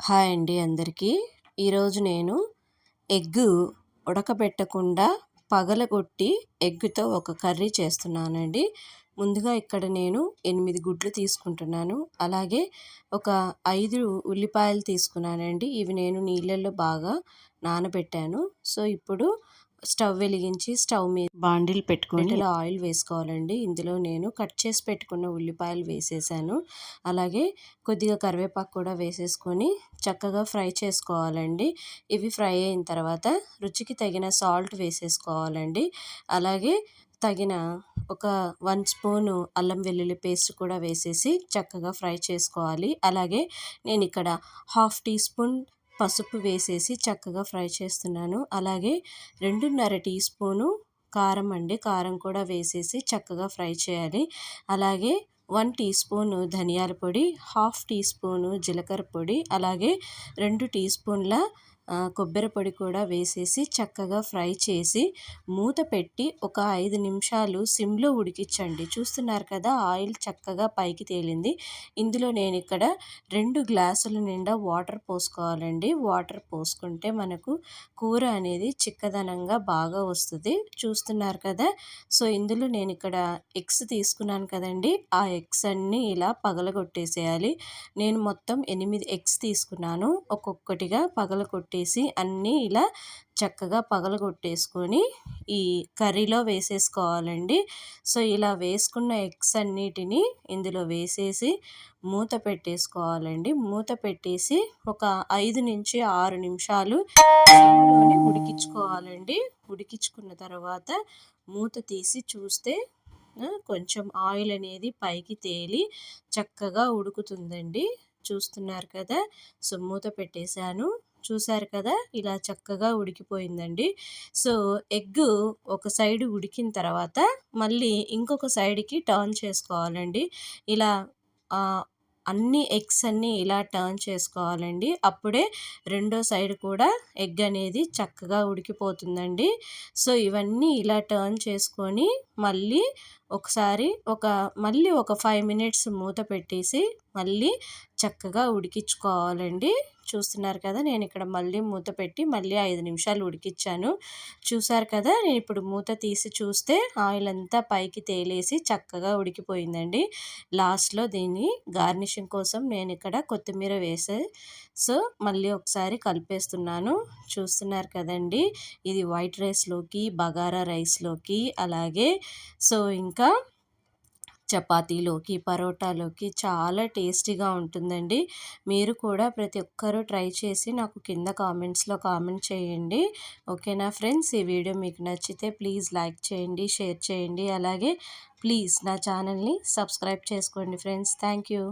Hi అండి అందరికీ. ఈరోజు నేను ఎగ్ ఉడకబెట్టకుండా పగలగొట్టి ఎగ్తో ఒక కర్రీ చేస్తున్నానండి. ముందుగా ఇక్కడ నేను ఎనిమిది గుడ్లు తీసుకుంటున్నాను. అలాగే ఒక ఐదు ఉల్లిపాయలు తీసుకున్నానండి. ఇవి నేను నీళ్ళల్లో బాగా నానబెట్టాను. సో ఇప్పుడు స్టవ్ వెలిగించి స్టవ్ మీద బాండిల్ పెట్టుకొని ఇలా ఆయిల్ వేసుకోవాలండి. ఇందులో నేను కట్ చేసి పెట్టుకున్న ఉల్లిపాయలు వేసేసాను. అలాగే కొద్దిగా కరివేపాకు కూడా వేసేసుకొని చక్కగా ఫ్రై చేసుకోవాలండి. ఇవి ఫ్రై అయిన తర్వాత రుచికి తగిన సాల్ట్ వేసేసుకోవాలండి. అలాగే తగిన ఒక వన్ స్పూను అల్లం వెల్లుల్లి పేస్ట్ కూడా వేసేసి చక్కగా ఫ్రై చేసుకోవాలి. అలాగే నేను ఇక్కడ హాఫ్ టీ స్పూన్ పసుపు వేసేసి చక్కగా ఫ్రై చేస్తున్నాను. అలాగే రెండున్నర టీ స్పూను కారం అండి. కారం కూడా వేసేసి చక్కగా ఫ్రై చేయాలి. అలాగే వన్ టీ స్పూను ధనియాల పొడి హాఫ్ టీ స్పూను జీలకర్ర పొడి అలాగే రెండు టీ స్పూన్ల కొబ్బరి పొడి కూడా వేసేసి చక్కగా ఫ్రై చేసి మూత పెట్టి ఒక ఐదు నిమిషాలు సిమ్లో ఉడికించండి. చూస్తున్నారు కదా ఆయిల్ చక్కగా పైకి తేలింది. ఇందులో నేను ఇక్కడ రెండు గ్లాసుల నిండా వాటర్ పోసుకోవాలండి. వాటర్ పోసుకుంటే మనకు కూర అనేది చిక్కదనంగా బాగా వస్తుంది. చూస్తున్నారు కదా సో ఇందులో నేను ఇక్కడ ఎగ్స్ తీసుకున్నాను కదండి. ఆ ఎగ్స్ అన్నీ ఇలా పగలగొట్టేసేయాలి. నేను మొత్తం ఎనిమిది ఎగ్స్ తీసుకున్నాను. ఒక్కొక్కటిగా పగలగొట్టి కొట్టేసి అన్నీ ఇలా చక్కగా పగలగొట్టేసుకొని ఈ కర్రీలో వేసేసుకోవాలండి. సో ఇలా వేసుకున్న ఎగ్స్ అన్నిటిని ఇందులో వేసేసి మూత పెట్టేసుకోవాలండి. మూత పెట్టేసి ఒక ఐదు నుంచి ఆరు నిమిషాలు ఉడికించుకోవాలండి. ఉడికించుకున్న తర్వాత మూత తీసి చూస్తే కొంచెం ఆయిల్ అనేది పైకి తేలి చక్కగా ఉడుకుతుందండి. చూస్తున్నారు కదా? సో మూత పెట్టేశాను. చూసారు కదా! ఇలా చక్కగా ఉడికిపోయిందండి. సో ఎగ్ ఒక సైడ్ ఉడికిన తర్వాత మళ్ళీ ఇంకొక సైడ్కి టర్న్ చేసుకోవాలండి. ఇలా అన్ని ఎగ్స్ అన్నీ ఇలా టర్న్ చేసుకోవాలండి. అప్పుడే రెండో సైడ్ కూడా ఎగ్ అనేది చక్కగా ఉడికిపోతుందండి. సో ఇవన్నీ ఇలా టర్న్ చేసుకొని మళ్ళీ ఒకసారి ఒక మళ్ళీ ఒక ఫైవ్ మినిట్స్ మూత పెట్టేసి మళ్ళీ చక్కగా ఉడికించుకోవాలండి. చూస్తున్నారు కదా నేను ఇక్కడ మళ్ళీ మూత పెట్టి మళ్ళీ ఐదు నిమిషాలు ఉడికించాను చూసారు కదా నేను ఇప్పుడు మూత తీసి చూస్తే ఆయిల్ అంతా పైకి తేలేసి చక్కగా ఉడికిపోయిందండి. లాస్ట్లో దీన్ని గార్నిషింగ్ కోసం నేను ఇక్కడ కొత్తిమీర వేసే సో మళ్ళీ ఒకసారి కలిపేస్తున్నాను. చూస్తున్నారు కదండి ఇది వైట్ రైస్లోకి బగారా రైస్లోకి అలాగే సో ఇంకా చపాతీలోకి పరోటాలోకి చాలా టేస్టీగా ఉంటుందండి. మీరు కూడా ప్రతి ఒక్కరూ ట్రై చేసి నాకు కింద కామెంట్స్లో కామెంట్ చేయండి. ఓకేనా ఫ్రెండ్స్? ఈ వీడియో మీకు నచ్చితే ప్లీజ్ లైక్ చేయండి షేర్ చేయండి. అలాగే ప్లీజ్ నా ఛానల్ని సబ్స్క్రైబ్ చేసుకోండి ఫ్రెండ్స్. Thank you.